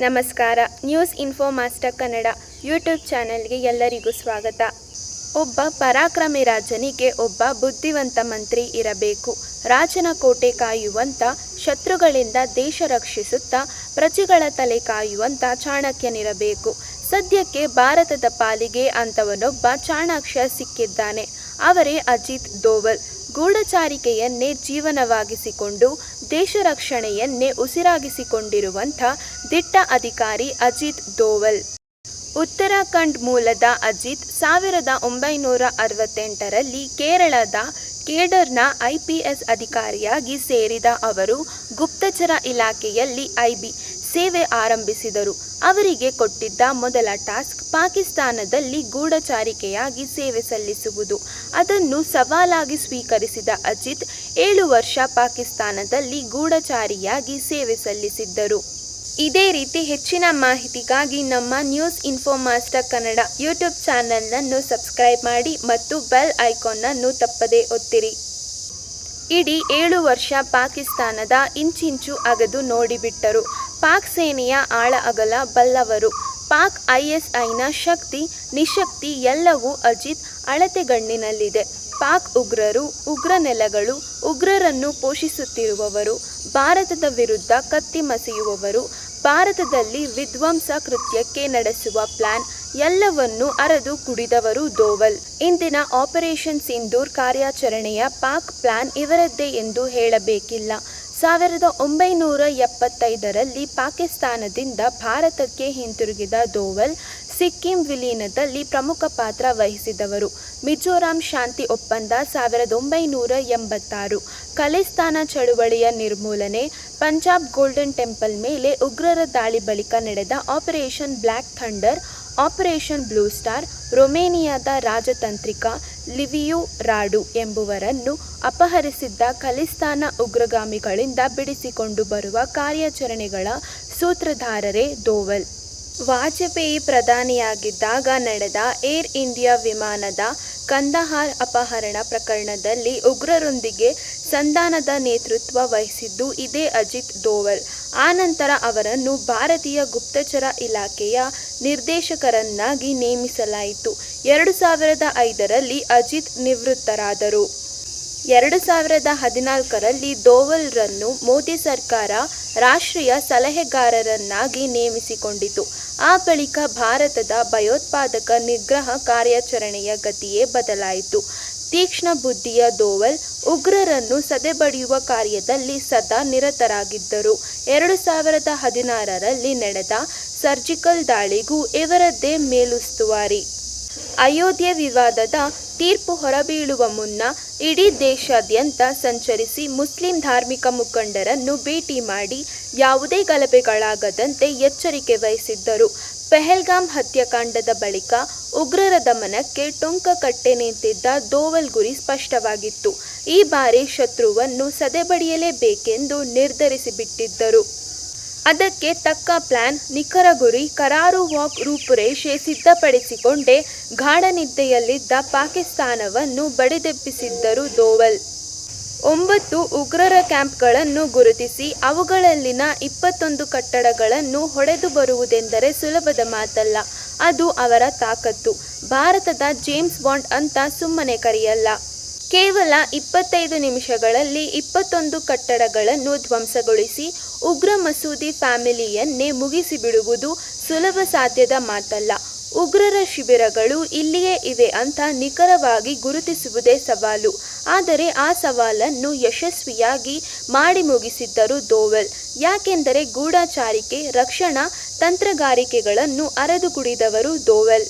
ನಮಸ್ಕಾರ, news info master Kannada YouTube ಚಾನೆಲ್ಗೆ ಎಲ್ಲರಿಗೂ ಸ್ವಾಗತ. ಒಬ್ಬ ಪರಾಕ್ರಮಿ ರಾಜನಿಗೆ ಒಬ್ಬ ಬುದ್ಧಿವಂತ ಮಂತ್ರಿ ಇರಬೇಕು. ರಾಜನ ಕೋಟೆ ಕಾಯುವಂತ, ಶತ್ರುಗಳಿಂದ ದೇಶ ರಕ್ಷಿಸುತ್ತಾ, ಪ್ರಜೆಗಳ ತಲೆ ಕಾಯುವಂತ ಚಾಣಕ್ಯನಿರಬೇಕು ಸದ್ಯಕ್ಕೆ ಭಾರತದ ಪಾಲಿಗೆ ಅಂತವನೊಬ್ಬ ಚಾಣಾಕ್ಷ ಸಿಕ್ಕಿದ್ದಾನೆ. ಅವರೇ ಅಜಿತ್ ದೋವಲ್. ಗೂಢಚಾರಿಕೆಯನ್ನೇ ಜೀವನವಾಗಿಸಿಕೊಂಡು ದೇಶ ರಕ್ಷಣೆಯನ್ನೇ ಉಸಿರಾಗಿಸಿಕೊಂಡಿರುವಂಥ ದಿಟ್ಟ ಅಧಿಕಾರಿ ಅಜಿತ್ ದೋವಲ್. ಉತ್ತರಾಖಂಡ್ ಮೂಲದ ಅಜಿತ್ ಸಾವಿರದ ಒಂಬೈನೂರ ಅರವತ್ತೆಂಟರಲ್ಲಿ ಕೇರಳದ ಕೇಡರ್ನ ಐಪಿಎಸ್ ಅಧಿಕಾರಿಯಾಗಿ ಸೇರಿದ ಅವರು ಗುಪ್ತಚರ ಇಲಾಖೆಯಲ್ಲಿ ಐಬಿ ಸೇವೆ ಆರಂಭಿಸಿದರು. ಅವರಿಗೆ ಕೊಟ್ಟಿದ್ದ ಮೊದಲ ಟಾಸ್ಕ್ ಪಾಕಿಸ್ತಾನದಲ್ಲಿ ಗೂಢಚಾರಿಕೆಯಾಗಿ ಸೇವೆ ಸಲ್ಲಿಸುವುದು. ಅದನ್ನು ಸವಾಲಾಗಿ ಸ್ವೀಕರಿಸಿದ ಅಜಿತ್ ಏಳು ವರ್ಷ ಪಾಕಿಸ್ತಾನದಲ್ಲಿ ಗೂಢಚಾರಿಯಾಗಿ ಸೇವೆ ಸಲ್ಲಿಸಿದ್ದರು. ಇದೇ ರೀತಿ ಹೆಚ್ಚಿನ ಮಾಹಿತಿಗಾಗಿ ನಮ್ಮ news info master Kannada YouTube ಚಾನೆಲ್ನನ್ನು subscribe ಮಾಡಿ ಮತ್ತು ಬೆಲ್ ಐಕಾನ್ನನ್ನು ತಪ್ಪದೇ ಒತ್ತಿರಿ. ಇಡೀ ಏಳು ವರ್ಷ ಪಾಕಿಸ್ತಾನದ ಇಂಚಿಂಚು ಅಗದು ನೋಡಿಬಿಟ್ಟರು. ಪಾಕ್ ಸೇನೆಯ ಆಳ ಅಗಲ ಬಲ್ಲವರು. ಪಾಕ್ ಐಎಸ್ಐನ ಶಕ್ತಿ, ನಿಶಕ್ತಿ ಎಲ್ಲವೂ ಅಜಿತ್ ಅಳತೆಗಣ್ಣಿನಲ್ಲಿದೆ. ಪಾಕ್ ಉಗ್ರರು, ಉಗ್ರ ನೆಲಗಳು, ಉಗ್ರರನ್ನು ಪೋಷಿಸುತ್ತಿರುವವರು, ಭಾರತದ ವಿರುದ್ಧ ಕತ್ತಿ ಮಸೆಯುವವರು, ಭಾರತದಲ್ಲಿ ವಿಧ್ವಂಸ ಕೃತ್ಯಕ್ಕೆ ನಡೆಸುವ ಪ್ಲಾನ್ ಎಲ್ಲವನ್ನೂ ಅರೆದು ಕುಡಿದವರು ದೋವಲ್. ಇಂದಿನ ಆಪರೇಷನ್ ಸಿಂಧೂರ್ ಕಾರ್ಯಾಚರಣೆಯ ಪಾಕ್ ಪ್ಲಾನ್ ಇವರದ್ದೇ ಎಂದು ಹೇಳಬೇಕಿಲ್ಲ. ಸಾವಿರದ ಒಂಬೈನೂರ ಎಪ್ಪತ್ತೈದರಲ್ಲಿ ಪಾಕಿಸ್ತಾನದಿಂದ ಭಾರತಕ್ಕೆ ಹಿಂತಿರುಗಿದ ದೋವಲ್, ಸಿಕ್ಕಿಂ ವಿಲೀನದಲ್ಲಿ ಪ್ರಮುಖ ಪಾತ್ರ ವಹಿಸಿದವರು. ಮಿಜೋರಾಂ ಶಾಂತಿ ಒಪ್ಪಂದ ಸಾವಿರದ ಒಂಬೈನೂರ ಎಂಬತ್ತಾರು. ಖಲಿಸ್ತಾನ ಚಳುವಳಿಯ ನಿರ್ಮೂಲನೆ, ಪಂಜಾಬ್ ಗೋಲ್ಡನ್ ಟೆಂಪಲ್ ಮೇಲೆ ಉಗ್ರರ ದಾಳಿ ಬಳಿಕ ನಡೆದ operation black thunder, operation blue star, ರೊಮೇನಿಯಾದ ರಾಜತಾಂತ್ರಿಕ ಲಿವಿಯು ರಾಡು ಎಂಬುವರನ್ನು ಅಪಹರಿಸಿದ್ದ ಖಲಿಸ್ತಾನ ಉಗ್ರಗಾಮಿಗಳಿಂದ ಬಿಡಿಸಿಕೊಂಡು ಬರುವ ಕಾರ್ಯಾಚರಣೆಗಳ ಸೂತ್ರಧಾರರೇ ದೋವಲ್. ವಾಜಪೇಯಿ ಪ್ರಧಾನಿಯಾಗಿದ್ದಾಗ ನಡೆದ ಏರ್ ಇಂಡಿಯಾ ವಿಮಾನದ ಕಂದಹಾರ್ ಅಪಹರಣ ಪ್ರಕರಣದಲ್ಲಿ ಉಗ್ರರೊಂದಿಗೆ ಸಂಧಾನದ ನೇತೃತ್ವ ವಹಿಸಿದ್ದು ಇದೇ ಅಜಿತ್ ದೋವಲ್. ಆನಂತರ ಅವರನ್ನು ಭಾರತೀಯ ಗುಪ್ತಚರ ಇಲಾಖೆಯ ನಿರ್ದೇಶಕರನ್ನಾಗಿ ನೇಮಿಸಲಾಯಿತು. ಎರಡು ಸಾವಿರದ ಐದರಲ್ಲಿ ಅಜಿತ್ ನಿವೃತ್ತರಾದರು. ಎರಡು ಸಾವಿರದ ಹದಿನಾಲ್ಕರಲ್ಲಿ ದೋವಲ್ರನ್ನು ಮೋದಿ ಸರ್ಕಾರ ರಾಷ್ಟ್ರೀಯ ಸಲಹೆಗಾರರನ್ನಾಗಿ ನೇಮಿಸಿಕೊಂಡಿತು. ಆ ಬಳಿಕ ಭಾರತದ ಭಯೋತ್ಪಾದಕ ನಿಗ್ರಹ ಕಾರ್ಯಾಚರಣೆಯ ಗತಿಯೇ ಬದಲಾಯಿತು. ತೀಕ್ಷ್ಣ ಬುದ್ಧಿಯ ದೋವಲ್ ಉಗ್ರರನ್ನು ಸದೆಬಡಿಯುವ ಕಾರ್ಯದಲ್ಲಿ ಸದಾ ನಿರತರಾಗಿದ್ದರು. ಎರಡು ಸಾವಿರದ ಹದಿನಾರರಲ್ಲಿ ನಡೆದ ಸರ್ಜಿಕಲ್ ದಾಳಿಗೂ ಇವರದ್ದೇ ಮೇಲುಸ್ತುವಾರಿ. ಅಯೋಧ್ಯೆ ವಿವಾದದ ತೀರ್ಪು ಹೊರಬೀಳುವ ಮುನ್ನ ಇಡೀ ದೇಶಾದ್ಯಂತ ಸಂಚರಿಸಿ ಮುಸ್ಲಿಂ ಧಾರ್ಮಿಕ ಮುಖಂಡರನ್ನು ಭೇಟಿ ಮಾಡಿ ಯಾವುದೇ ಗಲಭೆಗಳಾಗದಂತೆ ಎಚ್ಚರಿಕೆ ವಹಿಸಿದ್ದರು. ಪೆಹಲ್ಗಾಮ್ ಹತ್ಯಾಕಾಂಡದ ಬಳಿಕ ಉಗ್ರರ ದಮನಕ್ಕೆ ಟೊಂಕ ಕಟ್ಟೆ ನಿಂತಿದ್ದ ದೋವಲ್ ಗುರಿ ಸ್ಪಷ್ಟವಾಗಿತ್ತು. ಈ ಬಾರಿ ಶತ್ರುವನ್ನು ಸದೆಬಡಿಯಲೇಬೇಕೆಂದು ನಿರ್ಧರಿಸಿಬಿಟ್ಟಿದ್ದರು. ಅದಕ್ಕೆ ತಕ್ಕ ಪ್ಲಾನ್ ನಿಖರ ಗುರಿ, ಕರಾರು ವಾಕ್ ರೂಪುರೇಷೆ ಸಿದ್ಧಪಡಿಸಿಕೊಂಡೇ ಗಾಢನಿದ್ದೆಯಲ್ಲಿದ್ದ ಪಾಕಿಸ್ತಾನವನ್ನು ಬಡಿದೆಬ್ಬಿಸಿದ್ದರು ದೋವಲ್. ಒಂಬತ್ತು ಉಗ್ರರ ಕ್ಯಾಂಪ್ಗಳನ್ನು ಗುರುತಿಸಿ ಅವುಗಳಲ್ಲಿನ ಇಪ್ಪತ್ತೊಂದು ಕಟ್ಟಡಗಳನ್ನು ಹೊಡೆದು ಬರುವುದೆಂದರೆ ಸುಲಭದ ಮಾತಲ್ಲ, ಅದು ಅವರ ತಾಕತ್ತು. ಭಾರತದ ಜೇಮ್ಸ್ ಬಾಂಡ್ ಅಂತ ಸುಮ್ಮನೆ ಕರೆಯಲ್ಲ. ಕೇವಲ ಇಪ್ಪತ್ತೈದು ನಿಮಿಷಗಳಲ್ಲಿ ಇಪ್ಪತ್ತೊಂದು ಕಟ್ಟಡಗಳನ್ನು ಧ್ವಂಸಗೊಳಿಸಿ ಉಗ್ರ ಮಸೂದಿ ಫ್ಯಾಮಿಲಿಯನ್ನೇ ಮುಗಿಸಿಬಿಡುವುದು ಸುಲಭ ಸಾಧ್ಯದ ಮಾತಲ್ಲ. ಉಗ್ರರ ಶಿಬಿರಗಳು ಇಲ್ಲಿಯೇ ಇವೆ ಅಂತ ನಿಖರವಾಗಿ ಗುರುತಿಸುವುದೇ ಸವಾಲು. ಆದರೆ ಆ ಸವಾಲನ್ನು ಯಶಸ್ವಿಯಾಗಿ ಮಾಡಿ ಮುಗಿಸಿದ್ದರು ದೋವಲ್. ಯಾಕೆಂದರೆ ಗೂಢಚಾರಿಕೆ, ರಕ್ಷಣಾ ತಂತ್ರಗಾರಿಕೆಗಳನ್ನು ಅರೆದು ಕುಡಿದವರು ದೋವಲ್.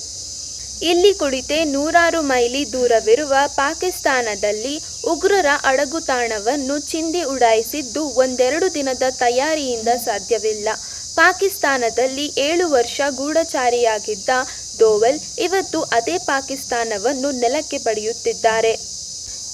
ಇಲ್ಲಿ ಕುಳಿತೆ ನೂರಾರು ಮೈಲಿ ದೂರವಿರುವ ಪಾಕಿಸ್ತಾನದಲ್ಲಿ ಉಗ್ರರ ಅಡಗುತಾಣವನ್ನು ಚಿಂದಿ ಉಡಾಯಿಸಿದ್ದು ಒಂದೆರಡು ದಿನದ ತಯಾರಿಯಿಂದ ಸಾಧ್ಯವಿಲ್ಲ. ಪಾಕಿಸ್ತಾನದಲ್ಲಿ ಏಳು ವರ್ಷ ಗೂಢಚಾರಿಯಾಗಿದ್ದ ದೋವಲ್ ಇವತ್ತು ಅದೇ ಪಾಕಿಸ್ತಾನವನ್ನು ನೆಲಕ್ಕೆ ಪಡೆಯುತ್ತಿದ್ದಾರೆ.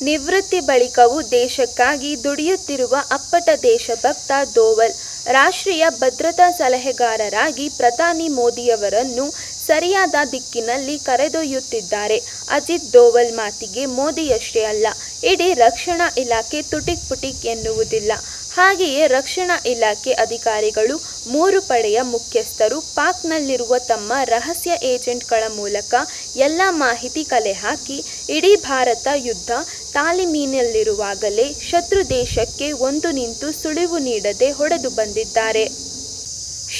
ನಿವೃತ್ತಿ ಬಳಿಕವೂ ದೇಶಕ್ಕಾಗಿ ದುಡಿಯುತ್ತಿರುವ ಅಪ್ಪಟ ದೇಶಭಕ್ತ ದೋವಲ್ ರಾಷ್ಟ್ರೀಯ ಭದ್ರತಾ ಸಲಹೆಗಾರರಾಗಿ ಪ್ರಧಾನಿ ಮೋದಿಯವರನ್ನು ಸರಿಯಾದ ದಿಕ್ಕಿನಲ್ಲಿ ಕರೆದೊಯ್ಯುತ್ತಿದ್ದಾರೆ. ಅಜಿತ್ ದೋವಲ್ ಮಾತಿಗೆ ಮೋದಿಯಷ್ಟೇ ಅಲ್ಲ, ಇಡೀ ರಕ್ಷಣಾ ಇಲಾಖೆ ತುಟಿಕ್ ಪುಟಿಕ್ ಎನ್ನುವುದಿಲ್ಲ. ಹಾಗೆಯೇ ರಕ್ಷಣಾ ಇಲಾಖೆ ಅಧಿಕಾರಿಗಳು ಮೂರು ಪಡೆಯ ಮುಖ್ಯಸ್ಥರು ಪಾಕ್ನಲ್ಲಿರುವ ತಮ್ಮ ರಹಸ್ಯ ಏಜೆಂಟ್ಗಳ ಮೂಲಕ ಎಲ್ಲ ಮಾಹಿತಿ ಕಲೆ ಹಾಕಿ, ಇಡೀ ಭಾರತ ಯುದ್ಧ ತಾಲೀಮಿನಲ್ಲಿರುವಾಗಲೇ ಶತ್ರು ದೇಶಕ್ಕೆ ಒಂದು ನಿಂತು ಸುಳಿವು ನೀಡದೆ ಹೊಡೆದು ಬಂದಿದ್ದಾರೆ.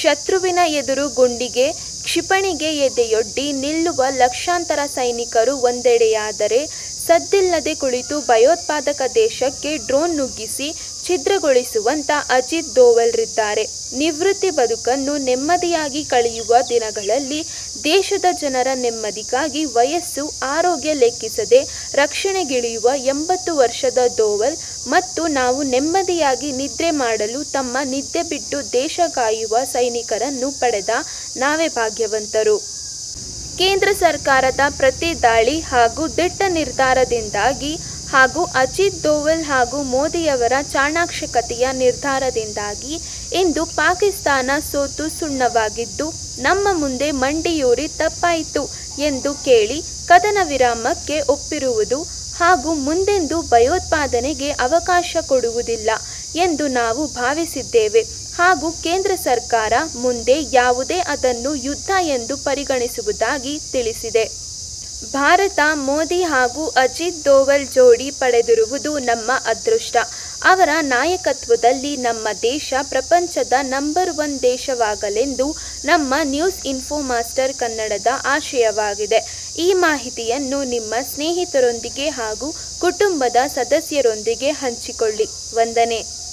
ಶತ್ರುವಿನ ಎದುರು ಗುಂಡಿಗೆ, ಕ್ಷಿಪಣಿಗೆ ಎದೆಯೊಡ್ಡಿ ನಿಲ್ಲುವ ಲಕ್ಷಾಂತರ ಸೈನಿಕರು ಒಂದೆಡೆಯಾದರೆ ಸದ್ದಿಲ್ಲದೆ ಕುಳಿತು ಭಯೋತ್ಪಾದಕ ದೇಶಕ್ಕೆ ಡ್ರೋನ್ ನುಗ್ಗಿಸಿ ಛಿದ್ರಗೊಳಿಸುವಂತ ಅಜಿತ್ ದೋವಲ್ರಿದ್ದಾರೆ. ನಿವೃತ್ತಿ ಬದುಕನ್ನು ನೆಮ್ಮದಿಯಾಗಿ ಕಳೆಯುವ ದಿನಗಳಲ್ಲಿ ದೇಶದ ಜನರ ನೆಮ್ಮದಿಗಾಗಿ ವಯಸ್ಸು ಆರೋಗ್ಯ ಲೆಕ್ಕಿಸದೆ ರಕ್ಷಣೆಗಿಳಿಯುವ ಎಂಬತ್ತು ವರ್ಷದ ದೋವಲ್ ಮತ್ತು ನಾವು ನೆಮ್ಮದಿಯಾಗಿ ನಿದ್ರೆ ಮಾಡಲು ತಮ್ಮ ನಿದ್ದೆ ಬಿಟ್ಟು ದೇಶ ಕಾಯುವ ಸೈನಿಕರನ್ನು ಪಡೆದ ನಾವೇ ಭಾಗ್ಯವಂತರು. ಕೇಂದ್ರ ಸರ್ಕಾರದ ಪ್ರತಿ ದಾಳಿ ಹಾಗೂ ದಿಟ್ಟ ನಿರ್ಧಾರದಿಂದಾಗಿ ಹಾಗೂ ಅಜಿತ್ ದೋವಲ್ ಹಾಗೂ ಮೋದಿಯವರ ಚಾಣಾಕ್ಷಕತೆಯ ನಿರ್ಧಾರದಿಂದಾಗಿ ಇಂದು ಪಾಕಿಸ್ತಾನ ಸೋತು ಸುಣ್ಣವಾಗಿದ್ದು, ನಮ್ಮ ಮುಂದೆ ಮಂಡಿಯೂರಿ ತಪ್ಪಾಯಿತು ಎಂದು ಕೇಳಿ ಕದನ ವಿರಾಮಕ್ಕೆ ಒಪ್ಪಿರುವುದು ಹಾಗೂ ಮುಂದೆಂದು ಭಯೋತ್ಪಾದನೆಗೆ ಅವಕಾಶ ಕೊಡುವುದಿಲ್ಲ ಎಂದು ನಾವು ಭಾವಿಸಿದ್ದೇವೆ ಹಾಗೂ ಕೇಂದ್ರ ಸರ್ಕಾರ ಮುಂದೆ ಯಾವುದೇ ಅದನ್ನು ಯುದ್ಧ ಎಂದು ಪರಿಗಣಿಸುವುದಾಗಿ ತಿಳಿಸಿದೆ. ಭಾರತ, ಮೋದಿ ಹಾಗೂ ಅಜಿತ್ ದೋವಲ್ ಜೋಡಿ ಪಡೆದಿರುವುದು ನಮ್ಮ ಅದೃಷ್ಟ. ಅವರ ನಾಯಕತ್ವದಲ್ಲಿ ನಮ್ಮ ದೇಶ ಪ್ರಪಂಚದ ನಂಬರ್ ಒನ್ ದೇಶವಾಗಲೆಂದು ನಮ್ಮ ನ್ಯೂಸ್ ಇನ್ಫೋ ಮಾಸ್ಟರ್ ಕನ್ನಡದ ಆಶಯವಾಗಿದೆ. ಈ ಮಾಹಿತಿಯನ್ನು ನಿಮ್ಮ ಸ್ನೇಹಿತರೊಂದಿಗೆ ಹಾಗೂ ಕುಟುಂಬದ ಸದಸ್ಯರೊಂದಿಗೆ ಹಂಚಿಕೊಳ್ಳಿ. ವಂದನೆ.